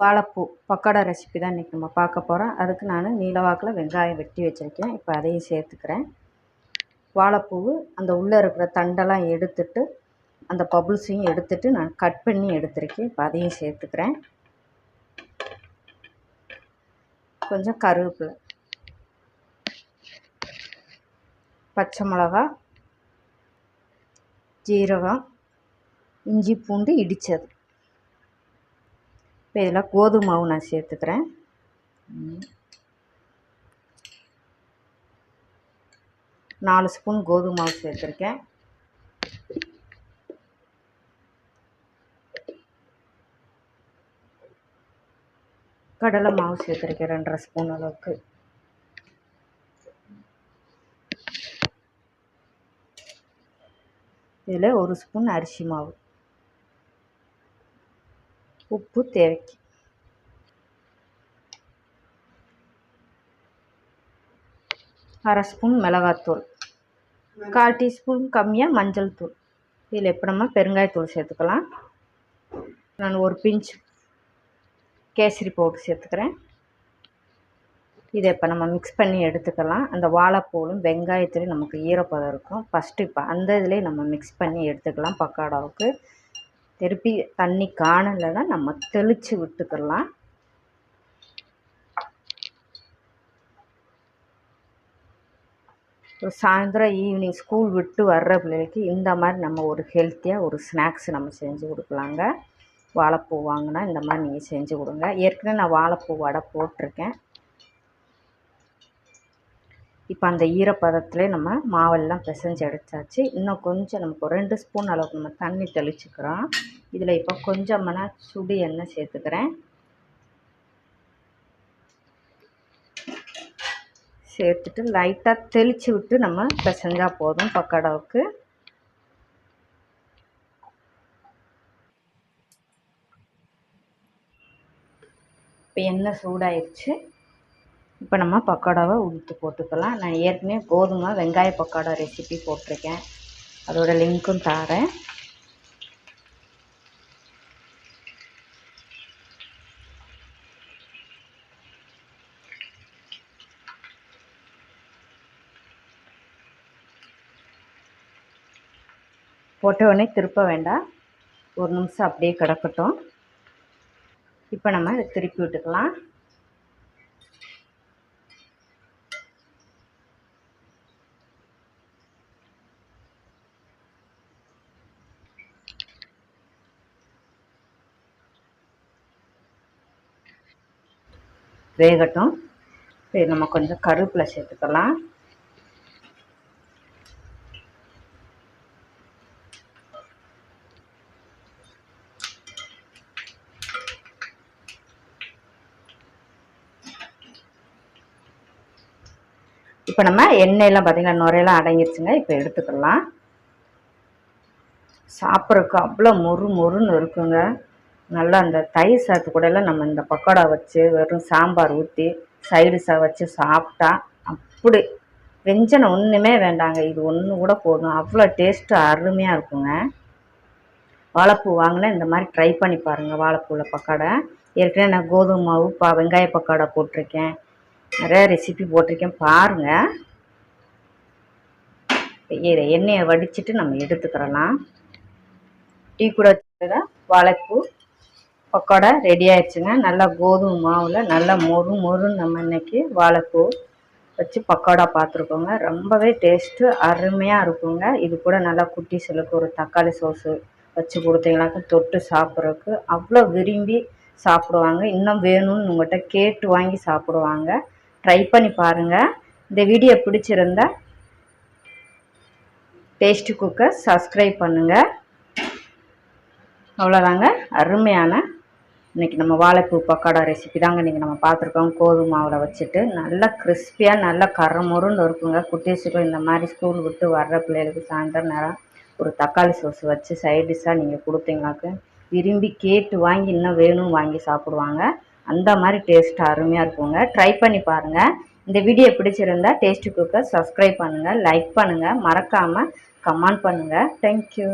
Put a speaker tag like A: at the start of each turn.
A: வாழைப்பூ பக்கோடா ரெசிபி தான் இன்றைக்கி நம்ம பார்க்க போகிறோம் அதுக்கு நான் நீளவாக்கில் வெங்காயம் வெட்டி வச்சுருக்கேன். இப்போ அதையும் சேர்த்துக்கிறேன். வாழைப்பூவு அந்த உள்ளே இருக்கிற தண்டெல்லாம் எடுத்துட்டு அந்த பபுள்ஸையும் எடுத்துட்டு நான் கட் பண்ணி எடுத்துருக்கேன். இப்போ அதையும் சேர்த்துக்கிறேன். கொஞ்சம் கருவேப்பிலை பச்சை மிளகா ஜீரகம் இஞ்சி பூண்டு இடித்தது இப்போ இதில் கோதுமை மாவு நான் சேர்த்துக்கிறேன். நாலு ஸ்பூன் கோதுமை மாவு சேர்த்துருக்கேன். கடலை மாவு சேர்த்துருக்கேன் ரெண்டரை ஸ்பூன் அளவுக்கு. இதில் ஒரு ஸ்பூன் அரிசி மாவு. உப்பு தேவைக்கு அரை ஸ்பூன் மிளகாத்தூள். கால் டீஸ்பூன் கம்மியாக மஞ்சள் தூள். இதில் இப்போ நம்ம பெருங்காயத்தூள் சேர்த்துக்கலாம். நான் ஒரு பிஞ்ச் கேசரி பவுடர் சேர்த்துக்கிறேன். இதை இப்போ நம்ம மிக்ஸ் பண்ணி எடுத்துக்கலாம். அந்த வாழைப்பூலும் வெங்காயத்துலேயும் நமக்கு ஈரப்பதம் இருக்கும். ஃபஸ்ட்டு இப்போ அந்த இதிலே நம்ம மிக்ஸ் பண்ணி எடுத்துக்கலாம் பக்காடாவுக்கு. திருப்பி தண்ணி காணலைன்னா நம்ம தெளித்து விட்டுக்கலாம். ஒரு சாயந்தரம் ஈவினிங் ஸ்கூல் விட்டு வர்ற பிள்ளைகளுக்கு இந்த மாதிரி நம்ம ஒரு ஹெல்த்தியாக ஒரு ஸ்நாக்ஸ் நம்ம செஞ்சு கொடுக்கலாங்க. வாழைப்பூ வாங்கினா இந்த மாதிரி நீங்கள் செஞ்சு கொடுங்க. ஏற்கனவே நான் வாழைப்பூ வடை போட்டிருக்கேன். இப்போ அந்த ஈரப்பதத்தில் நம்ம மாவெல்லாம் பிசைஞ்சு எடுத்தாச்சு இன்னும் கொஞ்சம் நமக்கு ஒரு ரெண்டு ஸ்பூன் அளவுக்கு நம்ம தண்ணி தெளிச்சுக்கிறோம். இதில் இப்போ கொஞ்சமான சுடு எண்ணெய் சேர்த்துக்கிறேன். சேர்த்துட்டு லைட்டாக தெளித்து விட்டு நம்ம பிசைஞ்சால் போதும் பக்கோடாவுக்கு. இப்போ எண்ணெய் சூடாயிடுச்சு இப்போ நம்ம பக்கோடாவை உளுத்து போட்டுக்கலாம். நான் ஏற்கனவே கோதுமை வெங்காய பக்கோடா ரெசிபி போட்டிருக்கேன். அதோட லிங்க்கும் தாரேன். போட்ட உடனே திருப்ப வேண்டாம். ஒரு நிமிஷம் அப்படியே கிடக்கட்டும். இப்போ நம்ம இதை திருப்பி விட்டுக்கலாம். வேகட்டும். சரி நம்ம கொஞ்சம் கருப்பில் சேர்த்துக்கலாம். இப்போ நம்ம எண்ணெயெல்லாம் பார்த்திங்கன்னா நுரையெல்லாம் அடங்கிருச்சுங்க. இப்போ எடுத்துக்கலாம். சாப்பிட்றதுக்கு அவ்வளோ மொறு மொறுன்னு இருக்குங்க. நல்லா அந்த தயிர் சாத்து கூடலாம் நம்ம இந்த பக்கோடா வச்சு வெறும் சாம்பார் ஊற்றி சா வச்சு சாப்பிட்டா அப்படி. வெஞ்சனை ஒன்றுமே வேண்டாங்க. இது ஒன்று கூட போதும். அவ்வளோ டேஸ்ட்டு அருமையாக இருக்குங்க. வாழைப்பூ வாங்கினா இந்த மாதிரி ட்ரை பண்ணி பாருங்கள் வாழைப்பூவில் பக்கோடா. ஏற்கனவே நான் கோதுமை மாவு பா வெங்காய பக்கோடா போட்டிருக்கேன். நிறைய ரெசிபி போட்டிருக்கேன். பாருங்கள் இதை எண்ணெயை வடிச்சிட்டு நம்ம எடுத்துக்கிறலாம். டீ கூட வாழைப்பூ. பக்கோடா ரெடி ஆயிடுச்சுங்க. நல்லா கோதுமை மாவில் நல்லா மொறு மொறுன்னு நம்ம இன்றைக்கி வாழைப்பூ வச்சு பக்கோடா பார்த்துருக்கோங்க. ரொம்பவே டேஸ்ட்டு அருமையாக இருக்குங்க. இது கூட நல்லா குட்டி சிலுக்கு ஒரு தக்காளி சோஸு வச்சு கொடுத்தீங்களாக்க தொட்டு சாப்பிட்றதுக்கு அவ்வளோ விரும்பி சாப்பிடுவாங்க. இன்னும் வேணும்னு உங்கள்கிட்ட கேட்டு வாங்கி சாப்பிடுவாங்க. ட்ரை பண்ணி பாருங்கள் இந்த வீடியோ பிடிச்சிருந்தா டேஸ்ட்டு குக்கர் சப்ஸ்கிரைப் பண்ணுங்கள் அவ்வளோதாங்க. அருமையான இன்றைக்கி நம்ம வாழைப்பூ பக்கோடா ரெசிபி தாங்க இன்றைக்கி நம்ம பார்த்துருக்கோம். கோதுமை மாவில் வச்சுட்டு நல்லா கிறிஸ்பியாக நல்லா கரமுருன்னு இருக்குங்க. குட்டீஸுக்கும் இந்த மாதிரி ஸ்கூல் விட்டு வர்ற பிள்ளைகளுக்கு சாயந்தரம் நேரம் ஒரு தக்காளி சோஸ் வச்சு சைடிஷாக நீங்கள் கொடுத்தீங்கனாக்க விரும்பி கேட்டு வாங்கி இன்னும் வேணும் வாங்கி சாப்பிடுவாங்க. அந்த மாதிரி டேஸ்ட் அருமையாக இருக்குங்க. ட்ரை பண்ணி பாருங்கள் இந்த வீடியோ பிடிச்சிருந்தா டேஸ்ட்டு குக்கர் சப்ஸ்கிரைப் பண்ணுங்கள் லைக் பண்ணுங்கள் மறக்காமல் கமெண்ட் பண்ணுங்கள் தேங்க்யூ